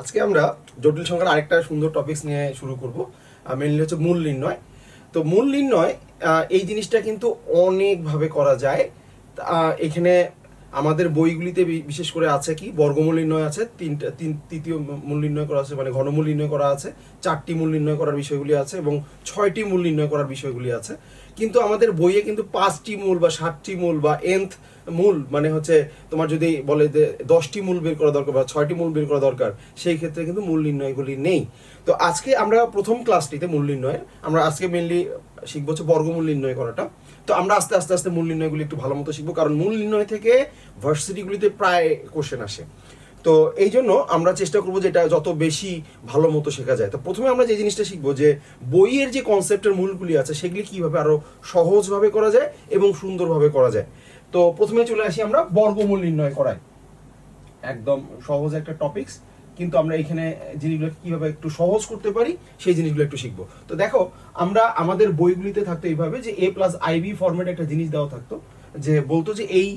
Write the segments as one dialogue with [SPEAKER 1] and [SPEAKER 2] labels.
[SPEAKER 1] আজকে আমরা জটিল সংখ্যার আরেকটা সুন্দর টপিকস নিয়ে শুরু করব মেনলি হচ্ছে মূল নির্ণয়। তো মূল নির্ণয় এই জিনিসটা কিন্তু অনেকভাবে করা যায়। এখানে আমাদের বইগুলিতে বিশেষ করে আছে কি, বর্গমূল নির্ণয় আছে, তিনটা, তিন, তৃতীয় মূল নির্ণয় করা আছে মানে ঘনমূল নির্ণয় করা আছে, চারটি মূল নির্ণয় করার বিষয়গুলি আছে এবং ছয়টি মূল নির্ণয় করার বিষয়গুলি আছে। কিন্তু আমাদের বইয়ে কিন্তু পাঁচটি মূল বা সাতটি মূল বা এনথ মূল মানে হচ্ছে তোমার যদি বলে যে দশটি মূল বের করা দরকার বা ছয়টি মূল বের করা দরকার, সেই ক্ষেত্রে কিন্তু মূল নির্ণয়গুলি নেই। তো আজকে আমরা প্রথম ক্লাসটিতে মূল নির্ণয়ের, আমরা আজকে মেনলি শিখব হচ্ছে বর্গমূল নির্ণয় করাটা। তো আমরা আস্তে আস্তে আস্তে মূল নির্ণয়গুলি একটু ভালো মতো শিখব, কারণ মূল নির্ণয় থেকে ভার্সিটিগুলিতে প্রায় কোশ্চেন আসে। তো এই জন্য আমরা চেষ্টা করব যে এটা যত বেশি ভালো মতো শেখা যায়। তো প্রথমে আমরা যে জিনিসটা শিখব যে বইয়ের যে কনসেপ্টের মূলগুলি আছে, সেগুলি কীভাবে আরও সহজভাবে করা যায় এবং সুন্দরভাবে করা যায়। তো প্রথমে চলে আসি আমরা বর্গমূল নির্ণয় করায়। একদম সহজ একটা টপিকস কিন্তু আমরা এখানে জিনিসগুলো কীভাবে একটু সহজ করতে পারি, সেই জিনিসগুলো একটু শিখব। তো দেখো, আমরা আমাদের বইগুলিতে থাকতো এইভাবে যে এ প্লাস আইবি ফরম্যাটে একটা জিনিস দেওয়া থাকতো, যে বলতো যে এই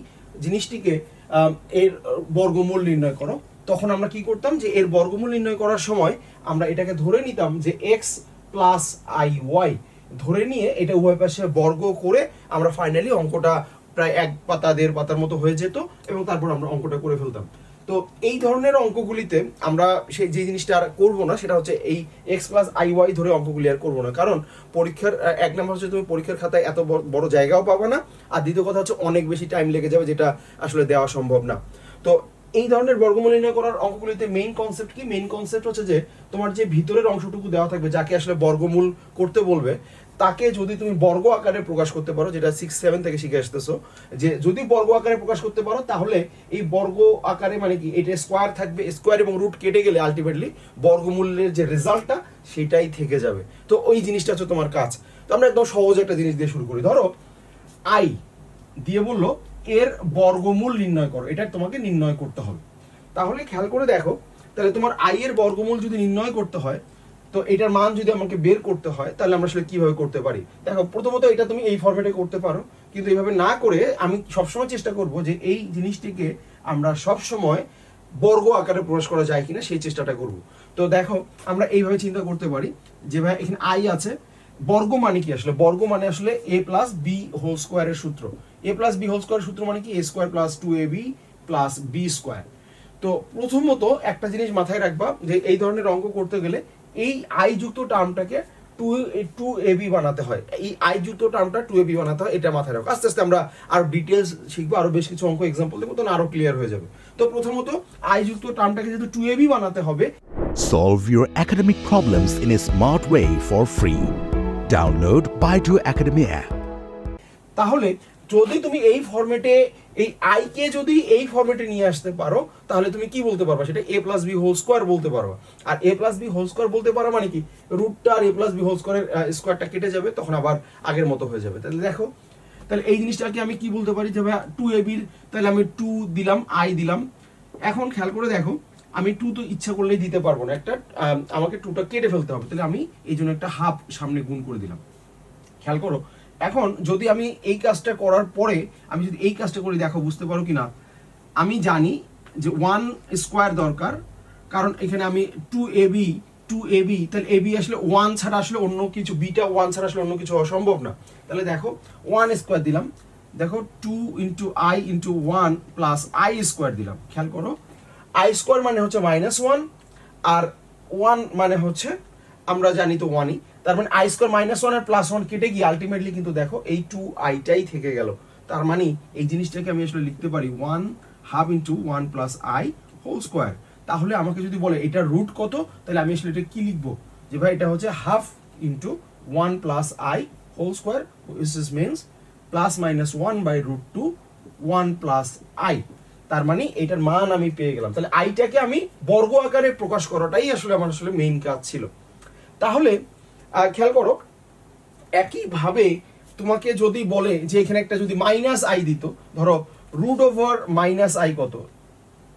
[SPEAKER 1] জিনিসটিকে এর বর্গমূল নির্ণয় করো। তখন আমরা কি করতাম যে এর বর্গমূল নির্ণয় করার সময় আমরা এটাকে ধরে নিতাম যে এক্স প্লাস আই ওয়াই ধরে নিয়ে এটা উভয় পাশে বর্গ করে আমরা ফাইনালি অঙ্কটা প্রায় এক পাতা, দেড় পাতার মতো হয়ে যেত এবং তারপর আমরা অঙ্কটা করে ফেলতাম। তো এই ধরনের অঙ্কগুলিতে আমরা সেই যে জিনিসটা আর করব না, সেটা হচ্ছে এই এক্স প্লাস আই ওয়াই ধরে অঙ্কগুলি আর করব না। কারণ পরীক্ষার এক নম্বর হচ্ছে তুমি পরীক্ষার খাতায় এত বড়- জায়গাও পাবে না, আর দ্বিতীয় কথা হচ্ছে অনেক বেশি টাইম লেগে যাবে যেটা আসলে দেওয়া সম্ভব না। তো এই ধরনের বর্গমূল নির্ণয় করার অঙ্কগুলিতে মেইন কনসেপ্ট কি? মেইন কনসেপ্ট হচ্ছে যে তোমার যে ভিতরের অংশটুকু দেওয়া থাকবে, যাকে আসলে বর্গমূল করতে বলবে তাকে যদি তুমি বর্গ আকারে প্রকাশ করতে পারো, যেটা সিক্স সেভেন থেকে শিখে আসতেছো, যে যদি বর্গ আকারে প্রকাশ করতে পারো, তাহলে এই বর্গ আকারে মানে কি, এটা স্কোয়ার থাকবে স্কোয়ার এবং রুট কেটে গেলে আলটিমেটলি বর্গমূল্যের যে রেজাল্টটা সেটাই থেকে যাবে। তো ওই জিনিসটা হচ্ছে তোমার কাজ। তো আমরা একদম সহজ একটা জিনিস দিয়ে শুরু করি। ধরো আই দিয়ে বলল, এর বর্গমূল নির্ণয় করো, এটা তোমাকে নির্ণয় করতে হবে। তাহলে খেয়াল করে দেখো, তাহলে তোমার আই এর বর্গমূল যদি নির্ণয় করতে হয় তো এটার মান যদি আমাকে বের করতে হয়, তাহলে আমরা আসলে কীভাবে করতে পারি? দেখো, প্রথমত এটা তুমি এই ফরম্যাটে করতে পারো, কিন্তু এইভাবে না করে আমি সবসময় চেষ্টা করব যে এই জিনিসটিকে আমরা সবসময় বর্গ আকারে প্রকাশ করা যায় কিনা, সেই চেষ্টাটা করব। তো দেখো, আমরা এইভাবে চিন্তা করতে পারি যে ভাই, এখানে আই আছে, বর্গ মানে কি আসলে? বর্গ মানে আসলে এ প্লাস বি হোল স্কোয়ারের সূত্র। এ প্লাস বি হোল স্কোয়ারের সূত্র মানে কি? A square plus two A B plus B square তো প্রথমত একটা জিনিস মাথায় রাখবা যে এই ধরনের অঙ্ক করতে গেলে এই আই যুক্ত টার্মটাকে টু টু এ বি বানাতে হয় এই আই যুক্ত টার্মটা টু এ বি বানাতে হয় এটা মাথায় রাখো আস্তে আস্তে আমরা আরও ডিটেলস শিখব আরও বেশ কিছু অঙ্ক এক্সাম্পল দেবো তখন আরও ক্লিয়ার হয়ে যাবে তো প্রথমত আই যুক্ত টার্মটাকে যেহেতু টু এ বি বানাতে হবে
[SPEAKER 2] Solve your academic problems in a smart way for free. Download Baidu Academy app.
[SPEAKER 1] তাহলে যদি তুমি এই ফরম্যাটে এই আই কে যদি এই ফরম্যাটে নিয়ে আসতে পারো তাহলে তুমি কি বলতে পারবা? সেটা A plus B whole square বলতে পারবা আর A plus B whole square বলতে পারো মানে কি? রুটটা আর এ প্লাস বি হোল স্কোয়ারের স্কোয়ারটা কেটে যাবে তখন আবার আগের মতো হয়ে যাবে। তাহলে দেখো তাহলে এই জিনিসটাকে আমি কি বলতে পারি যে টু এ বির তাহলে আমি টু দিলাম আই দিলাম। এখন খেয়াল করে দেখো আমি টু তো ইচ্ছা করলেই দিতে পারব না। একটা আম, আমাকে টুটা কেটে ফেলতে হবে। তাহলে আমি এই জন্য একটা হাফ সামনে গুণ করে দিলাম। খেয়াল করো এখন যদি আমি এই কাজটা করার পরে, আমি যদি এই কাজটা করি, দেখো, বুঝতে পারো কিনা? আমি জানি যে ওয়ান স্কোয়ার দরকার, কারণ এখানে আমি two A B two A B তাহলে এ বি আসলে ওয়ান ছাড়া আসলে অন্য কিছু বিটা ওয়ান ছাড়া আসলে অন্য কিছু অসম্ভব না। তাহলে দেখো ওয়ান স্কোয়ার দিলাম, দেখো two into I into one plus I square দিলাম, খেয়াল করো। আই স্কোয়ার মানে হচ্ছে মাইনাস ওয়ান আর ওয়ান মানে হচ্ছে, আমরা জানি তো ওয়ানই তার মানে আই স্কোয়ার মাইনাস ওয়ান আর প্লাস ওয়ান কেটে গিয়ে আলটিমেটলি কিন্তু দেখো এই টু আইটাই থেকে গেল। তার মানে এই জিনিসটাকে আমি আসলে লিখতে পারি one half into one plus I whole square তাহলে আমাকে যদি বলে এটা রুট কত, তাহলে আমি আসলে এটা কি লিখব? যে ভাই এটা হচ্ছে half into one plus I whole square is means plus minus one by root two one plus I তার মানে এটার মান আমি পেয়ে গেলাম। তাহলে আইটাকে আমি বর্গ আকারে প্রকাশ করাটাই আসলে আমার আসলে মেইন কাজ ছিল। তাহলে খেয়াল করো, একইভাবে তোমাকে যদি বলে যে এখানে একটা যদি মাইনাস আই দিত, ধরো রুট ওভার মাইনাস আই কত?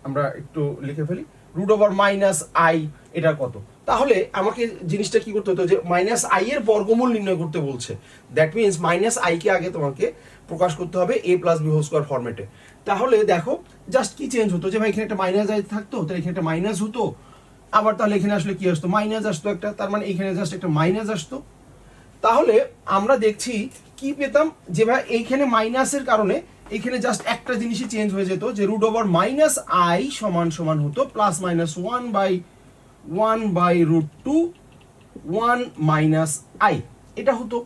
[SPEAKER 1] আমরা একটু লিখে ফেলি রুট ওভার মাইনাস আই এটা কত? তাহলে আমাকে জিনিসটা কি করতে হতো যে মাইনাস আই এর বর্গমূল নির্ণয় করতে বলছে। দ্যাট মিনস মাইনাস আই কে আগে তোমাকে প্রকাশ করতে হবে A plus B whole square ফরম্যাটে তাহলে দেখো জাস্ট কি চেঞ্জ হতো? যে ভাই এখানে একটা মাইনাস আই থাকতো, তাহলে এখানে একটা মাইনাস হতো। আবার তাহলে এখানে আসলে কি আসতো? মাইনাস আসতো একটা, তার মানে এখানে জাস্ট একটা মাইনাস আসতো। তাহলে আমরা দেখছি কি পেতাম? যে ভাই এইখানে মাইনাসের কারণে এখানে জাস্ট একটা জিনিসই চেঞ্জ হয়ে যেত, যে রুট ওভার মাইনাস আই সমান সমান হতো plus minus one by one by root two one minus I এটা হতো।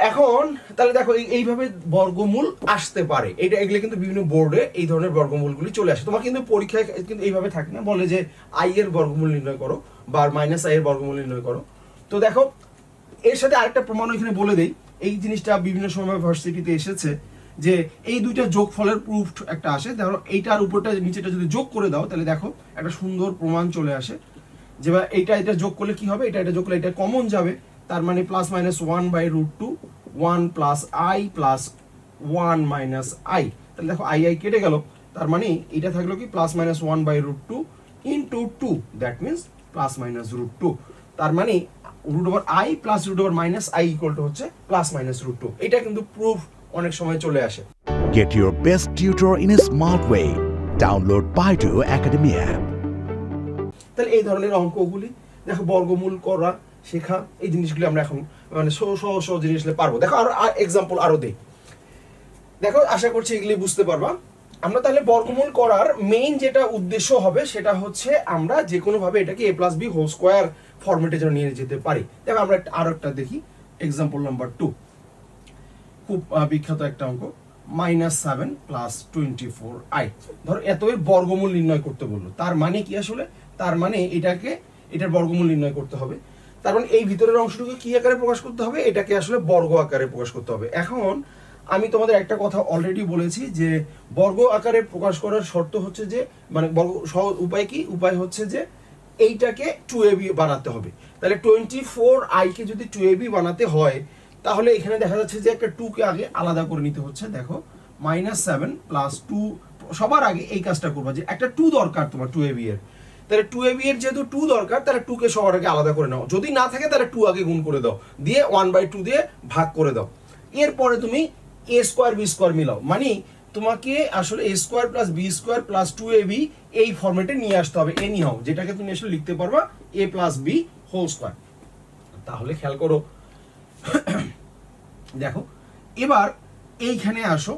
[SPEAKER 1] এখন, তাহলে দেখো, এই- এইভাবে বর্গমূল আসতে পারে। এটা এগুলো কিন্তু বিভিন্ন বোর্ডে এই ধরনের বর্গমূলগুলি চলে আসে। তোমার কিন্তু পরীক্ষায় কিন্তু এইভাবে থাকে না, বলে যে আই এর বর্গমূল নির্ণয় করো বা মাইনাস আই এর বর্গমূল নির্ণয় করো। তো দেখো, এর সাথে আরেকটা প্রমাণ এখানে বলে দেই। এই জিনিসটা বিভিন্ন সময় ভার্সিটিতে এসেছে যে এই দুইটা যোগফলের প্রুফ একটা আসে। ধরো, এইটার উপরটা নিচেটা যদি যোগ করে দাও, তাহলে দেখো, একটা সুন্দর প্রমাণ চলে আসে যে বা এইটা, এটা যোগ করলে কি হবে? এটা এটা যোগ করলে এটা কমন যাবে। তার মানে plus minus one by root two one plus I plus one minus I তাহলে দেখো আই আই কেটে গেল। তার মানে এটা থাকল কি plus minus one by root two into two that means plus minus root two তার মানে root over I plus root over minus I equal to হচ্ছে প্লাস মাইনাস রুট টু এটা কিন্তু প্রুফ অনেক সময় চলে আসে।
[SPEAKER 2] Get your best tutor in a smart way. Download Baidu Academy app.
[SPEAKER 1] তাহলে এই ধরনের অঙ্কগুলি দেখো বর্গমূল করা শেখা, এই জিনিসগুলি আমরা এখন মানে সহজ সহজ জিনিসগুলো পারব। দেখো আরও এক্সাম্পল আরও দেই। দেখো, আশা করছি এগুলি বুঝতে পারবা। আমরা তাহলে বর্গমূল করার মেইন যেটা উদ্দেশ্য হবে, সেটা হচ্ছে আমরা যে কোনো ভাবে এটাকে A plus B whole square ফরম্যাটে যেন নিয়ে যেতে পারি। দেখো, আমরা আরও একটা দেখি। এক্সাম্পল নাম্বার টু খুব বিখ্যাত একটা অঙ্ক। Minus seven plus twenty four i ধরো এত এর বর্গমূল নির্ণয় করতে বলল। তার মানে কি আসলে? তার মানে এটাকে এটার বর্গমূল নির্ণয় করতে হবে। তার মানে এই ভিতরের অংশটুকু কি আকারে প্রকাশ করতে হবে? এটাকে আসলে বর্গ আকারে প্রকাশ করতে হবে। এখন আমি তোমাদের একটা কথা অলরেডি বলেছি যে বর্গ আকারে প্রকাশ করার শর্ত হচ্ছে যে মানে বর্গ সহজ উপায় কি? উপায় হচ্ছে যে এইটাকে টু এবি বানাতে হবে। তাহলে টোয়েন্টি ফোর আইকে যদি টু এ বি বানাতে হয়, তাহলে এখানে দেখা যাচ্ছে যে একটা টু কে আগে আলাদা করে নিতে হচ্ছে। দেখো মাইনাস সেভেন প্লাস টু সবার আগে এই কাজটা করবা যে একটা টু দরকার তোমার টু এ বি এর। তাহলে টু এবি এর যেহেতু টু দরকার, তাহলে টু কে সবার আলাদা করে নাও। যদি না থাকে, তাহলে টু আগে গুণ করে দাও। দিয়ে ওয়ান বাই টু দিয়ে ভাগ করে দাও। এরপরে তুমি এ স্কোয়ার বি স্কোয়ার মিলাও। মানে তোমাকে আসলে a square plus b square plus two a b এই ফর্মেটে নিয়ে আসতে হবে। এনি হাও যেটাকে তুমি আসলে লিখতে পারবা a plus b whole square তাহলে খেয়াল করো। দেখো, এবার এইখানে আসো।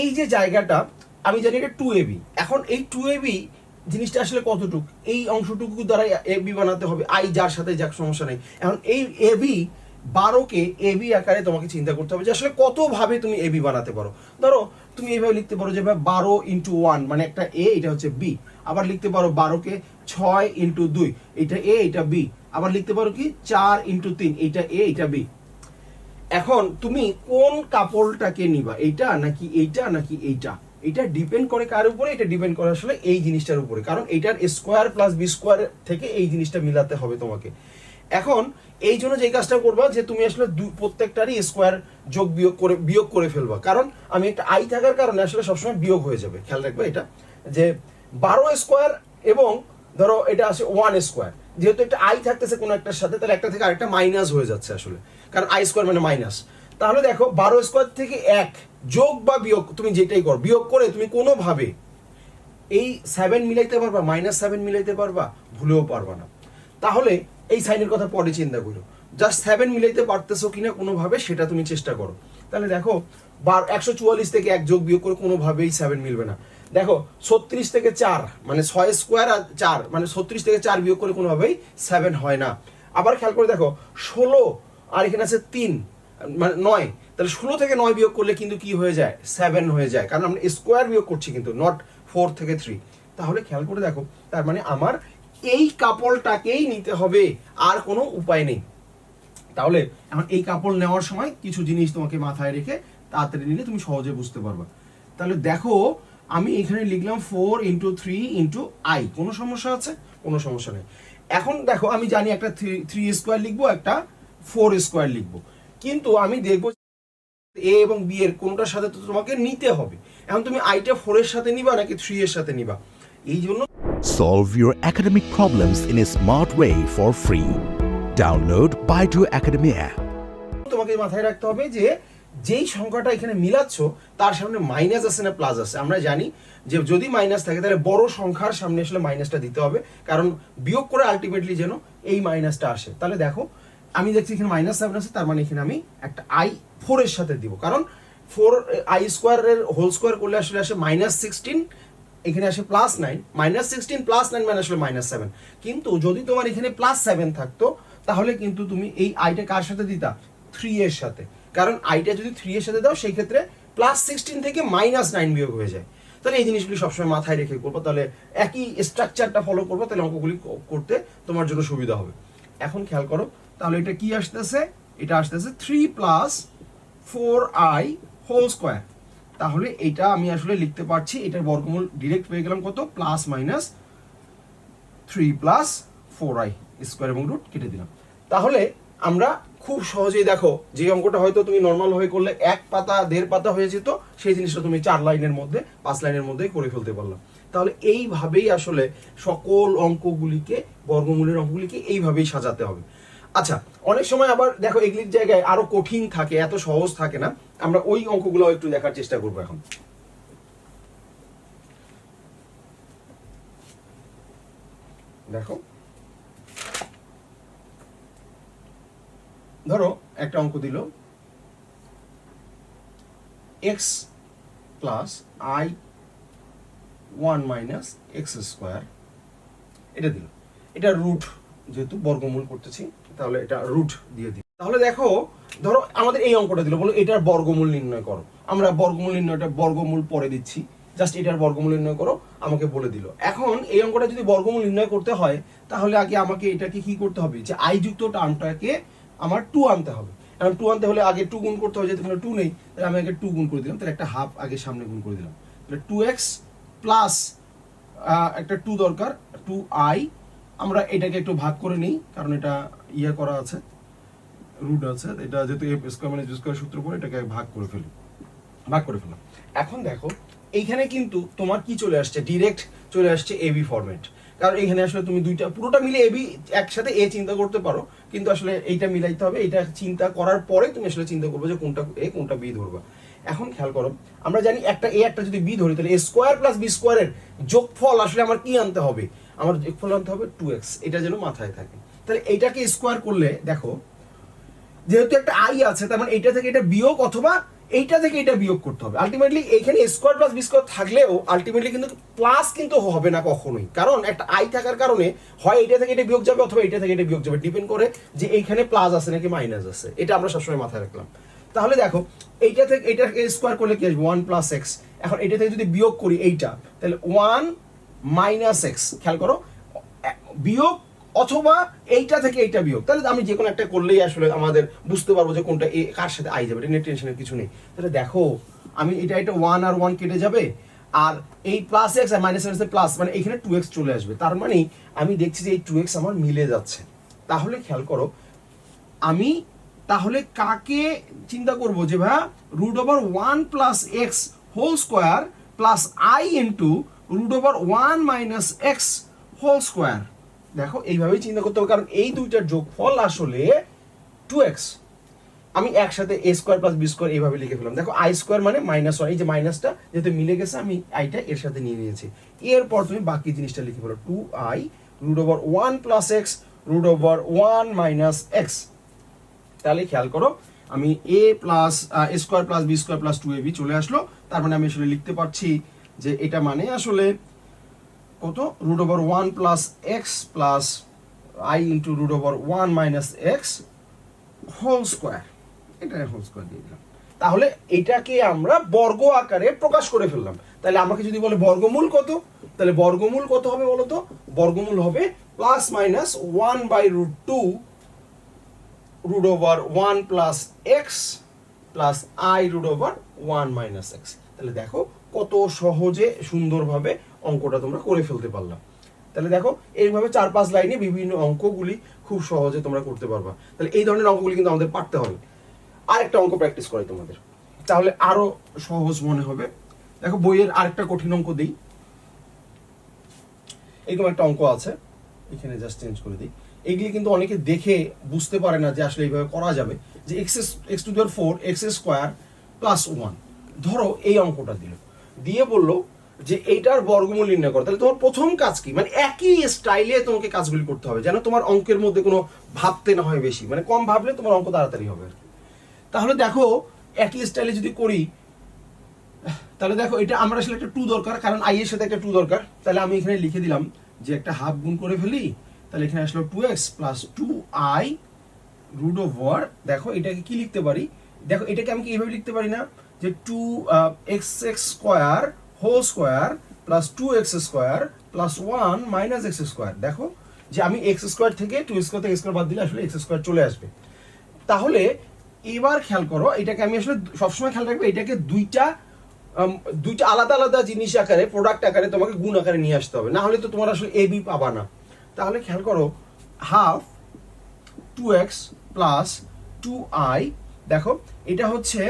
[SPEAKER 1] এই যে জায়গাটা, আমি জানি এটা টু এবি এখন এই টু এবি জিনিসটা আসলে কতটুক? এই অংশটুকু দ্বারা এবি বানাতে হবে। আই যার সাথে যাক, সমস্যা নেই। এখন এই এবি বারোকে এবি আকারে তোমাকে চিন্তা করতে হবে যে আসলে কতভাবে তুমি এবি বানাতে পারো। ধরো, তুমি এইভাবে লিখতে পারো যে বারো ইন্টু ওয়ান মানে একটা এ এটা হচ্ছে বি আবার লিখতে পারো বারোকে ছয় ইন্টু দুই, এটা এ এটা বি আবার লিখতে পারো কি? চার ইন্টু তিন, এটা এ এটা বি এখন তুমি কোন কাপড়টাকে নিবা? এইটা নাকি এইটা নাকি এইটা? এটা ডিপেন্ড করে কার উপরে, এটা ডিপেন্ড করে আসলে এই জিনিসটার উপরে। কারণ এটার স্কোয়ার প্লাস বি স্কোয়ার থেকে এই জিনিসটা মিলাতে হবে তোমাকে। এখন, এই জন্য যে কাজটা করবা যে তুমি আসলে প্রত্যেকটারই স্কোয়ার যোগ বিয়োগ করে বিয়োগ করে ফেলবা। কারণ আমি একটা আই থাকার কারণে আসলে সবসময় বিয়োগ হয়ে যাবে। খেয়াল রাখবে এটা। যে বারো স্কোয়ার এবং ধরো এটা আছে ওয়ান স্কোয়ার যেহেতু একটা আই থাকতেছে কোনো একটার সাথে, তাহলে একটা থেকে আরেকটা মাইনাস হয়ে যাচ্ছে আসলে। কারণ আই স্কোয়ার মানে মাইনাস তাহলে দেখো বারো স্কোয়ার থেকে এক যোগ বা বিয়োগ, তুমি যেটাই করো, বিয়োগ করে তুমি কোনোভাবে এই সেভেন মিলাইতে পারবা মাইনাস সেভেন মিলাইতে পারবা, ভুলেও পারবা না। তাহলে এই সাইনের কথা পরে চিন্তা করো। জাস্ট সেভেন মিলাইতে পারতেছো কিনা কোনোভাবে, সেটা তুমি চেষ্টা করো। তাহলে দেখো, বার একশো চুয়াল্লিশ থেকে এক যোগ বিয়োগ করে কোনোভাবেই সেভেন মিলবে না। দেখো, ছত্রিশ থেকে চার মানে ছয় স্কোয়ার আর চার মানে ছত্রিশ থেকে চার বিয়োগ করে কোনোভাবেই সেভেন হয় না। আবার খেয়াল করে দেখো, ষোলো, আর এখানে আছে তিন। মানে নয়। তাহলে ষোলো থেকে নয় বিয়োগ করলে কিন্তু কি হয়ে যায়? সেভেন হয়ে যায়। কারণ আমরা স্কোয়ার বিয়োগ করছি কিন্তু নট ফোর থেকে থ্রি তাহলে খেয়াল করে দেখো, তার মানে আমার এই কাপড়টাকেই নিতে হবে, আর কোনো উপায় নেই। তাহলে এখন এই কাপড় নেওয়ার সময় কিছু জিনিস তোমাকে মাথায় রেখে তাড়াতাড়ি নিলে তুমি সহজে বুঝতে পারবা। তাহলে দেখো, আমি এখানে লিখলাম four into three into i কোনো সমস্যা আছে? কোনো সমস্যা নেই। এখন দেখো, আমি জানি একটা থ্রি থ্রি স্কোয়ার লিখব, একটা ফোর স্কোয়ার লিখব। কিন্তু আমি দেখব এ এবং বি এর কোনটার সাথে তো তোমাকে নিতে হবে। এখন তুমি আইটা ফোর এর সাথে নিবা নাকি থ্রি এর সাথে নিবা? এই জন্য
[SPEAKER 2] Solve your academic problems in a smart way for free. Download Baidu Academy app.
[SPEAKER 1] তোমাকে মাথায় রাখতে হবে যে যেই সংখ্যাটা এখানে মিলাচ্ছ তার সামনে মাইনাস আছে না প্লাস আছে আমরা জানি যে যদি মাইনাস থাকে তাহলে বড় সংখ্যার সামনে আসলে মাইনাসটা দিতে হবে। কারণ বিয়োগ করে আলটিমেটলি যেন এই মাইনাসটা আসে। তাহলে দেখো আমি দেখছি এখানে মাইনাস সেভেন আছে, তার মানে এখানে আমি একটা আই ফোরের সাথে দিব। কারণ ফোর আই স্কোয়ারের হোল স্কোয়ার করলে আসলে আসে মাইনাস সিক্সটিন এখানে আসে plus nine minus sixteen plus nine মানে আসলে মাইনাস সেভেন কিন্তু যদি তোমার এখানে প্লাস সেভেন থাকতো, তাহলে কিন্তু তুমি এই আইটা কার সাথে দিতা? থ্রি এর সাথে। কারণ আইটা যদি থ্রি এর সাথে দাও সেই ক্ষেত্রে প্লাস সিক্সটিন থেকে মাইনাস নাইন বিয়োগ হয়ে যায়। তাহলে এই জিনিসগুলি সবসময় মাথায় রেখে করব, তাহলে একই স্ট্রাকচারটা ফলো করব, তাহলে অঙ্কগুলি করতে তোমার জন্য সুবিধা হবে। এখন খেয়াল করো তাহলে এটা কি আসতেছে? এটা আসতেছে three plus four i whole square তাহলে এটা আমি আসলে লিখতে পারছি, এটার বর্গমূল ডিরেক্ট পেয়ে গেলাম কত? Plus minus three plus four i square এবং রুট কেটে দিলাম। তাহলে আমরা খুব সহজেই দেখো, যে অঙ্কটা হয়তো তুমি নর্মাল হয়ে করলে এক পাতা, দেড় পাতা হয়ে যেত, সেই জিনিসটা তুমি চার লাইনের মধ্যে, পাঁচ লাইনের মধ্যেই করে ফেলতে পারলাম। তাহলে এইভাবেই আসলে সকল অঙ্কগুলিকে, বর্গমূলের অঙ্কগুলিকে এইভাবেই সাজাতে হবে। আচ্ছা অনেক সময় আবার দেখো এগুলির জায়গায় আরও কঠিন থাকে, এত সহজ থাকে না। আমরা ওই অঙ্কগুলো একটু দেখার চেষ্টা করব এখন। দেখো। ধরো একটা অঙ্ক দিল। X plus i one minus x square. এটা দিল। এটা রুট যেহেতু বর্গমূল করতেছি। তাহলে এটা রুট দিয়ে দিই। তাহলে দেখো, ধরো আমাদের এই অঙ্কটা দিল, বলো এটার বর্গমূল নির্ণয় করো। আমরা বর্গমূল নির্ণয়টা বর্গমূল পরে দিচ্ছি জাস্ট এটার বর্গমূল নির্ণয় করো, আমাকে বলে দিল। এখন এই অঙ্কটা যদি বর্গমূল নির্ণয় করতে হয়, তাহলে আগে আমাকে এটাকে কি করতে হবে? যে আই যুক্ত টার্মটাকে আমার টু আনতে হবে। এখন টু আনতে হলে আগে টু গুণ করতে হবে যেহেতু টু নেই, তাহলে আমি আগে টু গুণ করে দিলাম, তাহলে একটা হাফ আগে সামনে গুণ করে দিলাম। তাহলে টু এক্স প্লাস একটা টু দরকার টু আই আমরা এটাকে একটু ভাগ করে নিই, কারণ এটা ইয়ে করা আছে রুট আছে, এটা যেহেতু এফ স্কোয়ার মানে স্কোয়ার সূত্র করে এটাকে ভাগ করে ফেলি, ভাগ করে ফেলাম। এখন দেখো, এইখানে কিন্তু তোমার কি চলে আসছে? ডিরেক্ট চলে আসছে এবি ফরম্যাট কারণ এখানে আসলে তুমি দুইটা, পুরোটা মিলে এবি একসাথে এ চিন্তা করতে পারো, কিন্তু আসলে এইটা মিলাইতে হবে এটা চিন্তা করার পরে তুমি আসলে চিন্তা করবে যে কোনটা এ কোনটা বি ধরবা। এখন খেয়াল করো, আমরা জানি একটা এ একটা যদি বি ধরি, তাহলে এ স্কোয়ার প্লাস বি স্কোয়ারের যোগফল আসলে আমার কি আনতে হবে? আমার যোগফল আনতে হবে টু এক্স এটা যেন মাথায় থাকে। তাহলে এইটাকে স্কোয়ার করলে, দেখো, যেহেতু একটা আই আছে, তার মানে এইটা থেকে এটা বিয়োগ অথবা এইটা থেকে এটা বিয়োগ করতে হবে। আলটিমেটলি এখানে স্কোয়ার প্লাস বি স্কোয়ার থাকলেও আলটিমেটলি কিন্তু প্লাস কিন্তু হবে না কখনোই। কারণ একটা আই থাকার কারণে হয় এটা থেকে এটা বিয়োগ যাবে অথবা এটা থেকে এটা বিয়োগ যাবে। ডিপেন্ড করে যে এইখানে প্লাস আছে নাকি মাইনাস আছে। এটা আমরা সবসময় মাথায় রাখলাম। তাহলে দেখো, এইটা থেকে এটা স্কোয়ার করলে কি আসবে? ওয়ান প্লাস এক্স এখন এটা থেকে যদি বিয়োগ করি এইটা, তাহলে ওয়ান মাইনাস এক্স খেয়াল করো, বিয়োগ অথবা এইটা থেকে এইটা বিয়োগ। তাহলে আমি যে কোনো একটা করলেই আসলে আমাদের বুঝতে পারব যে কোনটা এ কার সাথে আই যাবে, এটা নিয়ে টেনশনের কিছু নেই। তাহলে দেখো, আমি এটা এটা ওয়ান আর ওয়ান কেটে যাবে, আর এই প্লাস এক্স আর মাইনাস এক্স প্লাস মানে এখানে টু এক্স চলে আসবে। তার মানে আমি দেখছি যে এই টু এক্স আমার মিলে যাচ্ছে। তাহলে খেয়াল করো, আমি তাহলে কাকে চিন্তা করব যে ভাইয়া root over one plus x whole square plus i into root over one minus x whole square দেখো, এইভাবেই চিন্তা করতে হবে, কারণ এই দুইটার যোগফল আসলে টু এক্স আমি একসাথে a square plus b square এইভাবে লিখে ফেলাম দেখো আই স্কোয়ার মানে মাইনাস ওয়ান এই যে মাইনাসটা যেহেতু মিলে গেছে, আমি আইটা এর সাথে নিয়ে নিয়েছি। এরপর তুমি বাকি জিনিসটা লিখে ফেলো two i root over one plus x root over one minus x তাহলে খেয়াল করো, আমি a plus a square plus b square plus two a b চলে আসলো। তার মানে আমি আসলে লিখতে পারছি যে এটা মানে আসলে কত? Root over one plus x plus i into root over one minus x whole square এটা হোল স্কোয়ার দিয়ে দিলাম। তাহলে এটাকে আমরা বর্গ আকারে প্রকাশ করে ফেললাম। তাহলে আমাকে যদি বলে বর্গমূল কত? তাহলে বর্গমূল কত হবে বলতো? বর্গমূল হবে plus minus one by root two root over 1 plus x plus i root over 1 minus x তাহলে দেখো কত সহজে সুন্দরভাবে অঙ্কটা তোমরা করে ফেলতে পারলাম। তাহলে দেখো এইভাবে চার পাঁচ লাইনে বিভিন্ন অঙ্কগুলি খুব সহজে তোমরা করতে পারবা। তাহলে এই ধরনের অঙ্কগুলি কিন্তু আমাদের পারতে হবে। আরেকটা অঙ্ক প্র্যাকটিস করে তোমাদের। তাহলে আরও সহজ মনে হবে। দেখো, বইয়ের আরেকটা কঠিন অঙ্ক দিই। এরকম একটা অঙ্ক আছে। এখানে জাস্ট চেঞ্জ করে দিই। এগুলি কিন্তু অনেকে দেখে বুঝতে পারে না যে আসলে এইভাবে করা যাবে। যে এক্স এক্স টু দেওয়ার four x square plus one ধরো এই অঙ্কটা দিল। দিয়ে বলল যে এইটার বর্গমূল নির্ণয় করো। তাহলে তোমার প্রথম কাজ কি? মানে একই স্টাইলে তোমাকে কাজগুলি করতে হবে, যেন তোমার অঙ্কের মধ্যে কোনো ভাবতে না হয় বেশি। মানে কম ভাবলে তোমার অঙ্ক তাড়াতাড়ি হবে। তাহলে দেখো, একই স্টাইলে যদি করি, তাহলে দেখো, এটা আমার আসলে একটা টু দরকার, কারণ আই এর সাথে একটা টু দরকার। তাহলে আমি এখানে লিখে দিলাম যে একটা হাফ গুণ করে ফেলি, তাহলে এখানে আসলো two x plus two i root over দেখো, এটাকে কি লিখতে পারি? দেখো, এটাকে আমি কি এইভাবে লিখতে পারি না? যে two x x square whole square plus two x square plus one minus x square দেখো যে আমি এক্স স্কোয়ার থেকে টু স্কোয়ার থেকে স্কোয়ার বাদ দিলে আসলে এক্স স্কোয়ার চলে আসবে। তাহলে এবার খেয়াল করো, এটাকে আমি আসলে সবসময় খেয়াল রাখব, এটাকে দুইটা দুইটা আলাদা আলাদা জিনিস আকারে প্রোডাক্ট আকারে তোমাকে গুণ আকারে নিয়ে আসতে হবে। না হলে তো তোমার আসলে এ বি পাবা না। তাহলে খেয়াল করো half two x plus two i দেখো, এটা হচ্ছে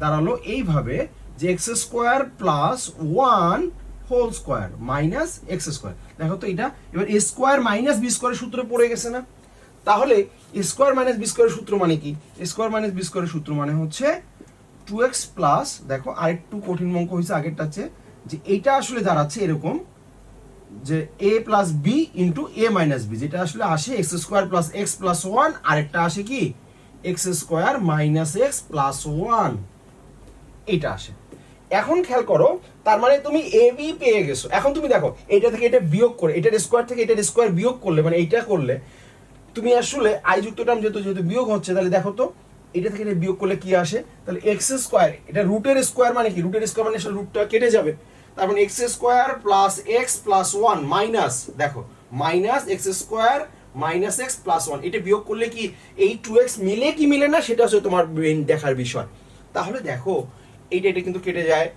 [SPEAKER 1] দাঁড়াল এইভাবে যে x square plus one whole square minus x square দেখো তো এটা, এবার স্কোয়ার মাইনাস বি স্কোয়ারের সূত্রে পড়ে গেছে না? তাহলে স্কোয়ার মাইনাস বি স্কোয়ারের সূত্র মানে কি? স্কোয়ার মাইনাস বি স্কোয়ারের সূত্র মানে হচ্ছে টু এক্স প্লাস দেখো আরেকটু কঠিন অঙ্ক হয়েছে আগেরটা হচ্ছে, যে এইটা আসলে দাঁড়াচ্ছে এরকম যে a plus b into a minus b যেটা আসলে আসে x square plus x plus one আরেকটা আসে কি? X square minus x plus one এটা আসে। এখন খেয়াল করো, তার মানে তুমি এ বি পেয়ে গেছো। এখন তুমি দেখো এটা থেকে এটা বিয়োগ করে এটার স্কোয়ার থেকে এটার স্কোয়ার বিয়োগ করলে মানে এইটা করলে, তুমি আসলে আই যুক্ত টার্ম যেহেতু যেহেতু বিয়োগ হচ্ছে, তাহলে দেখো তো এটা থেকে এটা বিয়োগ করলে কি আসে? তাহলে এক্স স্কোয়ার এটা রুটের স্কোয়ার মানে কি? রুটের স্কোয়ার মানে রুটটা কেটে যাবে। তার মানে x square plus x plus one minus দেখো minus x square minus x plus one এটা বিয়োগ করলে কি এই টু এক্স মিলে কি মিলে না? সেটা হচ্ছে তোমার মেন দেখার বিষয়। তাহলে দেখো এইটা এটা কিন্তু কেটে যায়।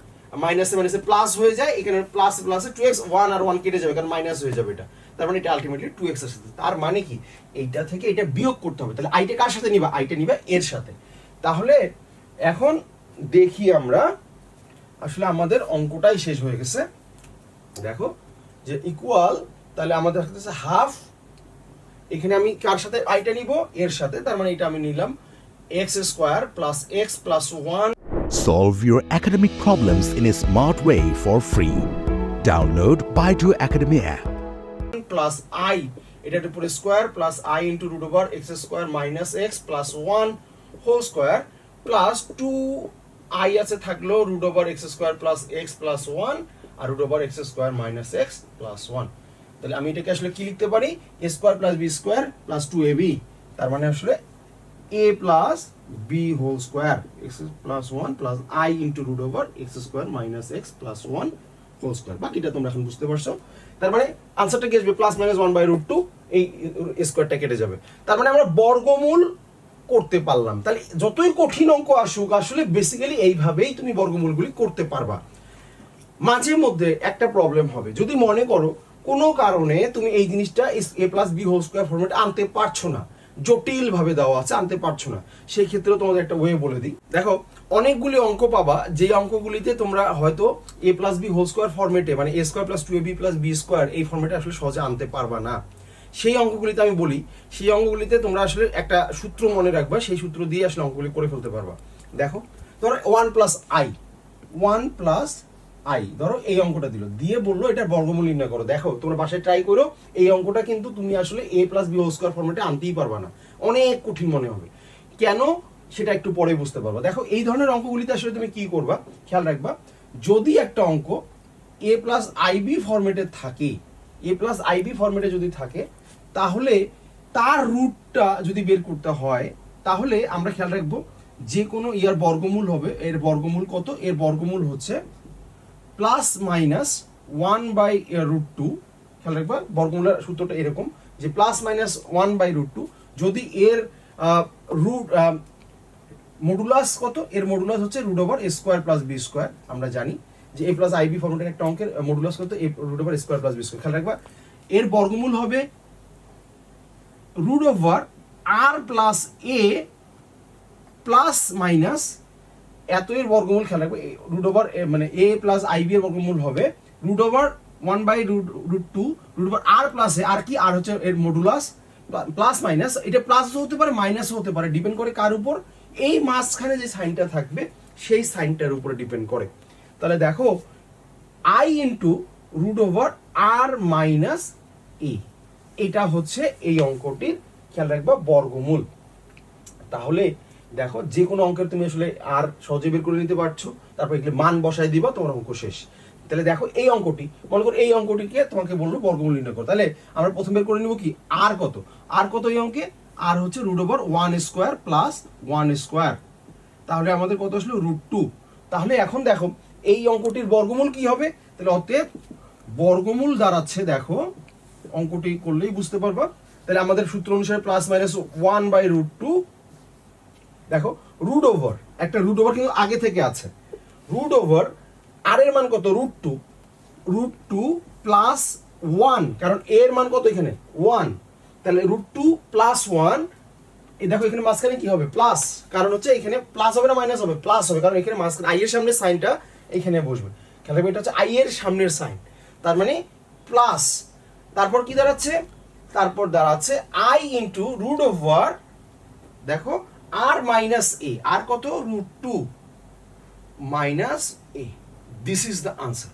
[SPEAKER 1] মাইনাসে মাইনাসে প্লাস হয়ে যায়, এখানে প্লাস প্লাসে টু এক্স ওয়ান আর ওয়ান কেটে যাবে, কারণ মাইনাস হয়ে যাবে এটা। তার মানে এটা আলটিমেটলি টু এক্সের সাথে। তার মানে কি? এইটা থেকে এটা বিয়োগ করতে হবে। তাহলে আইটা কার সাথে নিবা? আইটা নিবা এর সাথে। তাহলে এখন দেখি আমরা, আসলে আমাদের অঙ্কটাই শেষ হয়ে গেছে। দেখো, যে ইকুয়াল তাহলে আমাদের হচ্ছে হাফ এখানে আমি কার সাথে আইটা নিব? এর সাথে। তার মানে এটা আমি নিলাম x square plus x plus one
[SPEAKER 2] Solve your academic problems in a smart way for free. Download Baidu Academy app.
[SPEAKER 1] Plus i এটার উপরে square plus i into root over x square minus x plus one whole square plus two i আছে থাকল root over x square plus x plus one আর root over x square minus x plus one তাহলে আমি এটাকে আসলে কি লিখতে পারি a square plus b square plus two a b তার মানে আসলে a plus b whole square x plus one plus i into root over x square minus x plus one whole square বাকিটা তোমরা এখন বুঝতে পারছ। তার মানে আনসারটা কি আসবে? Plus minus one by root two এই স্কোয়ারটা কেটে যাবে। তার মানে আমরা বর্গমূল করতে পারলাম। তাহলে যতই কঠিন অঙ্ক আসুক, আসলে বেসিক্যালি এইভাবেই তুমি বর্গমূলগুলি করতে পারবা। মাঝে মধ্যে একটা প্রবলেম হবে। যদি মনে করো কোনো কারণে তুমি এই জিনিসটা a plus b whole square format আনতে পারছ না জটিল ভাবে দেওয়া আছে, আনতে পারছ না। সেই ক্ষেত্রে তোমাদের একটা ওয়ে বলে দিই। দেখো, অনেকগুলি অঙ্ক পাবা যে অঙ্কগুলিতে তোমরা হয়তো a plus b whole square ফর্মেটে মানে a square plus two a b plus b square এই ফর্মেটে আসলে সহজে আনতে পারবা না। সেই অঙ্কগুলিতে আমি বলি, সেই অঙ্কগুলিতে তোমরা আসলে একটা সূত্র মনে রাখবা, সেই সূত্র দিয়ে আসলে অঙ্কগুলি করে ফেলতে পারবা। দেখো, ধরো one plus i one plus i, ধরো এই অঙ্কটা দিল। দিয়ে বলল, এটার বর্গমূল নির্ণয় করো। দেখো, তোমরা বাসায় ট্রাই করো, এই অঙ্কটা কিন্তু তুমি আসলে এ প্লাস বি স্কোয়ার ফর্মেটে আনতেই পারবা না। অনেক কঠিন মনে হবে। কেন? সেটা একটু পরে বুঝতে পারবা। দেখো, এই ধরনের অঙ্কগুলিতে আসলে তুমি কি করবা? খেয়াল রাখবা, যদি একটা অঙ্ক এ প্লাস আইবি ফর্মেটে থাকে এ প্লাস আইবি ফর্মেটে যদি থাকে, তাহলে তার রুটটা যদি বের করতে হয়, তাহলে আমরা খেয়াল রাখব, যে কোনো ইয়ার বর্গমূল হবে, এর বর্গমূল কত? এর বর্গমূল হচ্ছে plus minus one by root two খেয়াল রাখবা, বর্গমূলের সূত্রটা এরকম যে plus minus one by root two যদি এর রুট মডুলাস কত? এর মডুলাস হচ্ছে root over a square plus b square আমরা জানি যে এ প্লাস আইবি ফর্মেটের একটা অঙ্কের মডুলাস কত? A root over square plus b square খেয়াল রাখবা, এর বর্গমূল হবে root over r plus a plus minus এত এর বর্গমূল খেয়াল রাখবে রুট ওভার মানে এ প্লাস আইবি এর বর্গমূল হবে। Root over one by root root two root over r plus r কি? আর হচ্ছে এর মডুলাস প্লাস মাইনাস এটা প্লাসও হতে পারে মাইনাসও হতে পারে ডিপেন্ড করে কার উপর। এই মাঝখানে যে সাইনটা থাকবে, সেই সাইনটার উপরে ডিপেন্ড করে। তাহলে দেখো i into root over r minus a এটা হচ্ছে এই অঙ্কটির, খেয়াল রাখবা, বর্গমূল। তাহলে দেখো, যে কোনো অঙ্কের তুমি আসলে আর সহজে বের করে নিতে পারছ, তারপর এগুলো মান বসাই দিবা, তোমার অঙ্ক শেষ। তাহলে দেখো, এই অঙ্কটি, মনে করো এই অঙ্কটিকে তোমাকে বলব বর্গমূল নির্ণয় করো। তাহলে আমরা প্রথম বের করে নিব কি? আর কত? আর কত এই অঙ্কে? আর হচ্ছে root over one square plus one square তাহলে আমাদের কত আসলো? রুট টু তাহলে এখন দেখো, এই অঙ্কটির বর্গমূল কি হবে? তাহলে অতএব বর্গমূল দাঁড়াচ্ছে, দেখো, অঙ্কটি করলেই বুঝতে পারবা। তাহলে আমাদের সূত্র অনুসারে plus minus one by root two দেখো রুট ওভার একটা রুট ওভার কিন্তু আগে থেকে আছে। রুট ওভার আর এর মান কত? Root two root two plus one কারণ এর মান কত এখানে? ওয়ান তাহলে রুট টু প্লাস ওয়ান এই দেখো এখানে মাঝখানে কি হবে? প্লাস কারণ হচ্ছে এখানে প্লাস হবে না মাইনাস হবে? প্লাস হবে, কারণ এখানে মাঝখানে আই এর সামনে সাইনটা এখানে বসবে। খেয়াল রাখবে, এটা হচ্ছে আই এর সামনের সাইন। তার মানে প্লাস তারপর কি দাঁড়াচ্ছে? তারপর দাঁড়াচ্ছে আই ইন্টু রুট ওভার দেখো আর মাইনাস এ আর কত? Root two minus a this is the answer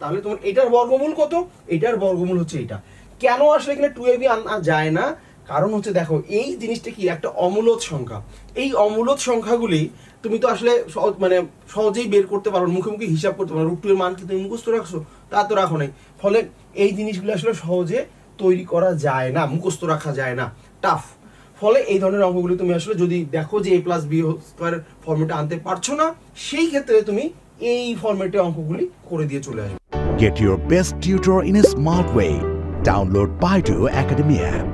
[SPEAKER 1] তাহলে তোমার এটার বর্গমূল কত? এটার বর্গমূল হচ্ছে এটা। কেন আসলে এখানে টু এবি আনা যায় না? কারণ হচ্ছে দেখো, এই জিনিসটা কি? একটা অমূলত সংখ্যা। এই অমূলত সংখ্যাগুলি তুমি তো আসলে সহজ- মানে সহজেই বের করতে পারো মুখে মুখে হিসাব করতে পারো। রুট এর মান কি তুমি মুখস্থ রাখছো? তা তো রাখো নাই। ফলে এই জিনিসগুলো আসলে সহজে তৈরি করা যায় না, মুখস্থ রাখা যায় না। টাফ ফলে এই ধরনের অঙ্কগুলি তুমি আসলে যদি দেখো যে এ প্লাস বি স্কোয়ার ফর্মেটে আনতে পারছ না, সেই ক্ষেত্রে তুমি এই ফর্মেটে অঙ্কগুলি করে দিয়ে চলে আসবে
[SPEAKER 2] Get your best tutor in a smart way. Download Baidu Academy app.